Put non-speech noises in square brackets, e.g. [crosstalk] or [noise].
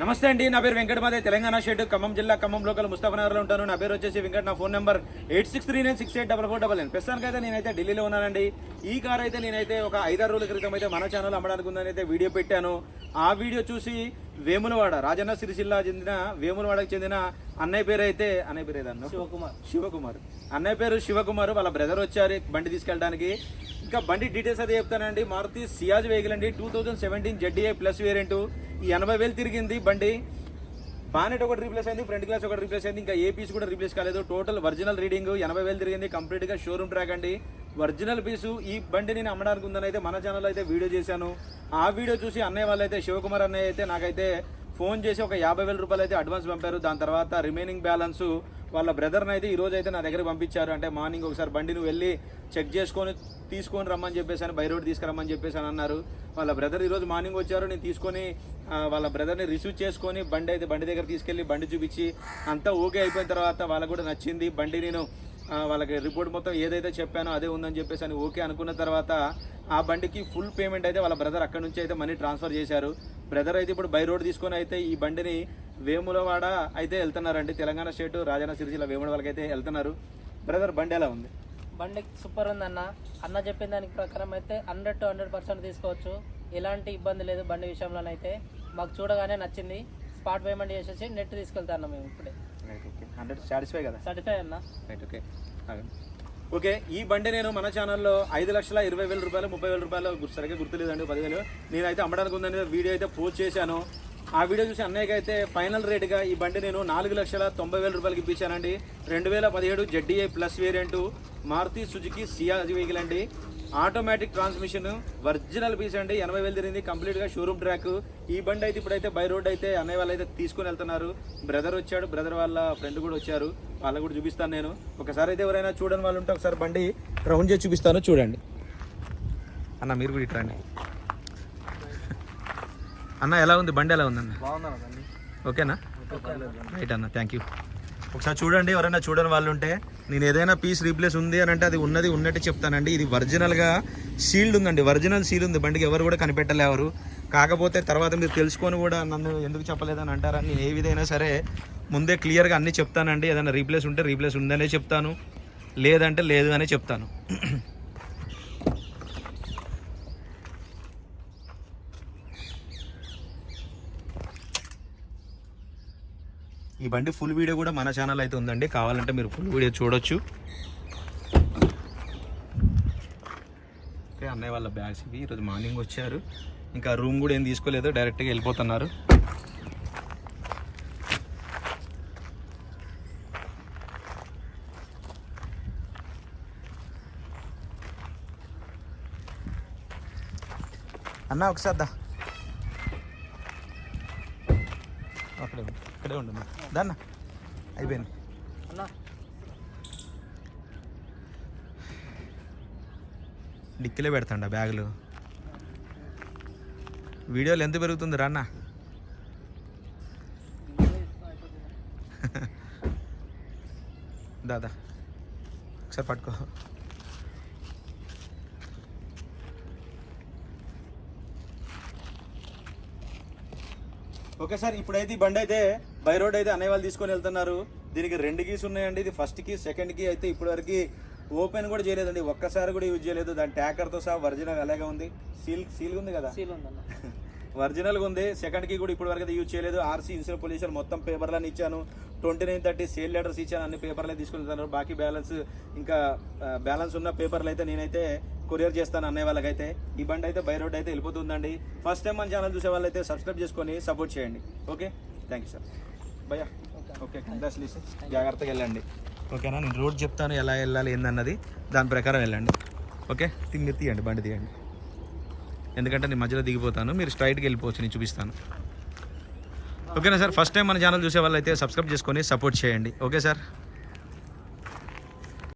నమస్తే అండి నా పేరు వెంకట మాదే తెలంగాణ షెడ్ ఖమ్మం జిల్లా ఖమ్మం లోకల్ ముస్తాఫనగర్లో ఉంటాను. నా పేరు వచ్చేసి వెంకట్ నా phone number eight six three nine six eight double four double nine ప్రస్తుతానికైతే నేనైతే ఢిల్లీలో ఉన్నానండి. ఈ కార్ అయితే నేనైతే ఒక ఐదారు రోజుల క్రితం అయితే మన ఛానల్ అమ్మడానికి ఉందని అయితే వీడియో పెట్టాను. ఆ వీడియో చూసి వేములవాడ రాజన్న సిరిసిల్ల చెందిన వేములవాడకు చెందిన అన్నయ్య పేరు అయితే అన్నయ్య పేరు ఏదన్నా? శివకుమార్. శివకుమార్. అన్నయ్య పేరు శివకుమార్ వాళ్ళ బ్రదర్ వచ్చారు బండి తీసుకెళ్ళడానికి. ఇంకా బండి డీటెయిల్స్ అయితే చెప్తానండి. మారుతి సియాజ్ వెహికల్ అండి two thousand seventeen ZDI plus variant ఈ ఎనభై వేలు తిరిగింది బండి. బానెట్ ఒకటి రీప్లేస్ అయింది ఫ్రంట్ గ్లాస్ ఒకటి రీప్లేస్ అయింది ఇంకా ఏ పీస్ కూడా రీప్లేస్ కాలేదు. టోటల్ ఒరిజినల్ రీడింగ్ ఎనభై వేలు తిరిగింది. కంప్లీట్గా షోరూమ్ ట్రాక్ అండి. ఒరిజినల్ పీసు ఈ బండి నేను అమ్మడానికి ఉందని అయితే మన ఛానల్ అయితే వీడియో చేశాను. ఆ వీడియో చూసి అన్నయ్య వాళ్ళైతే శివకుమార్ అన్నయ్య అయితే నాకైతే ఫోన్ చేసి ఒక యాభై వేల రూపాయలు అయితే అడ్వాన్స్ పంపారు. దాని తర్వాత రిమైనింగ్ బ్యాలెన్స్ వాళ్ళ బ్రదర్ని అయితే ఈరోజు అయితే నా దగ్గర పంపించారు. అంటే మార్నింగ్ ఒకసారి బండి నువ్వు వెళ్ళి చెక్ చేసుకొని తీసుకొని రమ్మని చెప్పేసాను బై రోడ్ తీసుకురమ్మని చెప్పేసి అన్నారు. వాళ్ళ బ్రదర్ ఈరోజు మార్నింగ్ వచ్చారు. నేను తీసుకొని వాళ్ళ బ్రదర్ని రిసీవ్ చేసుకొని బండి అయితే బండి దగ్గర తీసుకెళ్ళి బండి చూపించి అంతా ఓకే అయిపోయిన తర్వాత వాళ్ళకు కూడా నచ్చింది. బండి నేను వాళ్ళకి రిపోర్ట్ మొత్తం ఏదైతే చెప్పానో అదే ఉందని చెప్పేసి అని ఓకే అనుకున్న తర్వాత ఆ బండికి ఫుల్ పేమెంట్ అయితే వాళ్ళ బ్రదర్ అక్కడ నుంచి అయితే మనీ ట్రాన్స్ఫర్ చేశారు. బ్రదర్ అయితే ఇప్పుడు బై రోడ్ తీసుకొని అయితే ఈ బండిని వేములవాడ అయితే వెళ్తున్నారండి. తెలంగాణ స్టేట్ రాజన్న సిరిసిల్ల వేముల వాళ్ళకి అయితే వెళ్తున్నారు. బ్రదర్ బండి ఎలా ఉంది? బండి సూపర్ ఉంది అన్న అన్న చెప్పిన దానికి ప్రకారం అయితే హండ్రెడ్ టు హండ్రెడ్ పర్సెంట్ తీసుకోవచ్చు. ఎలాంటి ఇబ్బంది లేదు బండి విషయంలోనైతే మాకు చూడగానే నచ్చింది. స్పాట్ పేమెంట్ చేసేసి నెట్ తీసుకెళ్తాను మేము ఇప్పుడే. రైట్ ఓకే హండ్రెడ్ సాటిస్ఫై కదా? సర్టిఫై అన్న. Right okay. ఓకే ఈ బండి నేను మన ఛానల్లో ఐదు లక్షల ఇరవై వేల రూపాయలు ముప్పై వేల రూపాయలు గుర్తు- సరిగ్గా గుర్తులేదండి పదివేలు. నేనైతే అమ్మడానికి ఉందని వీడియో అయితే పోస్ట్ చేశాను. ఆ వీడియో చూసి అన్నయ్యకి అయితే ఫైనల్ రేట్గా ఈ బండి నేను నాలుగు లక్షల తొంభై వేల రూపాయలకి ఇప్పించానండి. రెండు వేల పదిహేడు ZDI plus variant Maruti Suzuki Ciaz vehicle అండి. ఆటోమేటిక్ ట్రాన్స్మిషన్ ఒరిజినల్ పీస్ అండి. ఎనభై వేలు తిరిగింది. కంప్లీట్గా షోరూమ్ ట్రాక్. ఈ బండి అయితే ఇప్పుడైతే బై రోడ్ అయితే అన్నయ్య వాళ్ళు అయితే తీసుకొని వెళ్తున్నారు. బ్రదర్ వచ్చాడు. బ్రదర్ వాళ్ళ ఫ్రెండ్ కూడా వచ్చారు. వాళ్ళకు కూడా చూపిస్తాను నేను. ఒకసారి అయితే ఎవరైనా చూడని వాళ్ళు ఉంటే ఒకసారి బండి రౌండ్ చేసి చూపిస్తాను. చూడండి. అన్న మీరు కూడా ఇట్రండి అన్న ఎలా ఉంది? బండి ఎలా ఉంది అన్న బాగుందా ఓకేనా? రైట్ అన్న థ్యాంక్ యూ ఒకసారి చూడండి ఎవరైనా చూడని వాళ్ళు ఉంటే నేను ఏదైనా పీస్ రీప్లేస్ ఉంది అని అంటే అది ఉన్నది ఉన్నట్టు చెప్తానండి. ఇది ఒరిజినల్గా సీల్డ్ ఉందండి. ఒరిజినల్ సీల్ ఉంది. బండికి ఎవరు కూడా కనిపెట్టలేవరు. కాకపోతే తర్వాత మీరు తెలుసుకొని కూడా నన్ను ఎందుకు చెప్పలేదని అంటారని నేను ఏ విధైనా సరే ముందే క్లియర్గా అన్నీ చెప్తానండి. ఏదైనా రీప్లేస్ ఉంటే రీప్లేస్ ఉందనే చెప్తాను. లేదంటే లేదు అనే చెప్తాను. ఈ బండి ఫుల్ వీడియో కూడా మన ఛానల్ అయితే ఉందండి. కావాలంటే మీరు ఫుల్ వీడియో చూడొచ్చు. ఓకే అన్నయ్య వాళ్ళ బ్యాగ్స్ ఇవి. ఈరోజు మార్నింగ్ వచ్చారు. ఇంకా రూమ్ కూడా ఏం తీసుకోలేదు. డైరెక్ట్గా వెళ్ళిపోతున్నారు. అన్న ఒకసారి దా అక్కడే ఉండు ఇక్కడే ఉండు. దాన్న అయిపోయింది. డిక్కీలో పెడతాండ బ్యాగులు. వీడియోలు ఎంత పెరుగుతుంది రాన్న [laughs] దాదా ఒకసారి పట్టుకో. ఓకే సార్ ఇప్పుడైతే ఈ బండి అయితే బై రోడ్ అయితే అన్నయ్య వాళ్ళు తీసుకొని వెళ్తున్నారు. దీనికి రెండు కీస్ ఉన్నాయండి. ఇది ఫస్ట్ కీ సెకండ్ కీ అయితే ఇప్పటివరకు ఓపెన్ కూడా చేయలేదండి. ఒక్కసారి కూడా యూజ్ చేయలేదు. దాని ట్యాకర్తో సహా ఒరిజినల్ అలాగే ఉంది? సీల్ సీల్ ఉంది కదా? సీల్ ఒరిజినల్గా ఉంది. సెకండ్ [laughs] కి కూడా ఇప్పటి వరకు అయితే యూజ్ చేయలేదు. ఆర్సీ ఇన్సూరెన్స్ పొల్యూషన్ మొత్తం పేపర్లని ఇచ్చాను. Twenty nine thirty sale letters ఇచ్చాను. అన్ని పేపర్లే తీసుకెళ్తాను బాకీ బ్యాలెన్స్ ఇంకా బ్యాలెన్స్ ఉన్న పేపర్లు అయితే నేనైతే కొరియర్ చేస్తాను అన్నయ్య వాళ్ళకైతే. ఈ బండి అయితే బై రోడ్ అయితే వెళ్ళిపోతుందండి. ఫస్ట్ టైం మన ఛానల్ చూసే వాళ్ళైతే సబ్స్క్రైబ్ చేసుకొని సపోర్ట్ చేయండి. ఓకే థ్యాంక్ యూ సార్ భయ్యా. ఓకే కంగ్రాచులేషన్ జాగ్రత్తగా వెళ్ళండి. ఓకేనా? నేను రోడ్ చెప్తాను ఎలా వెళ్ళాలి ఏందన్నది. దాని ప్రకారం వెళ్ళండి. ఓకే తీ- తీయండి బండి తీయండి. ఎందుకంటే నేను మధ్యలో దిగిపోతాను. మీరు స్ట్రైట్కి వెళ్ళిపోవచ్చు నేను చూపిస్తాను. ఓకేనా సార్? ఫస్ట్ టైం మన ఛానల్ చూసే వాళ్ళైతే సబ్స్క్రైబ్ చేసుకొని సపోర్ట్ చేయండి. Okay sir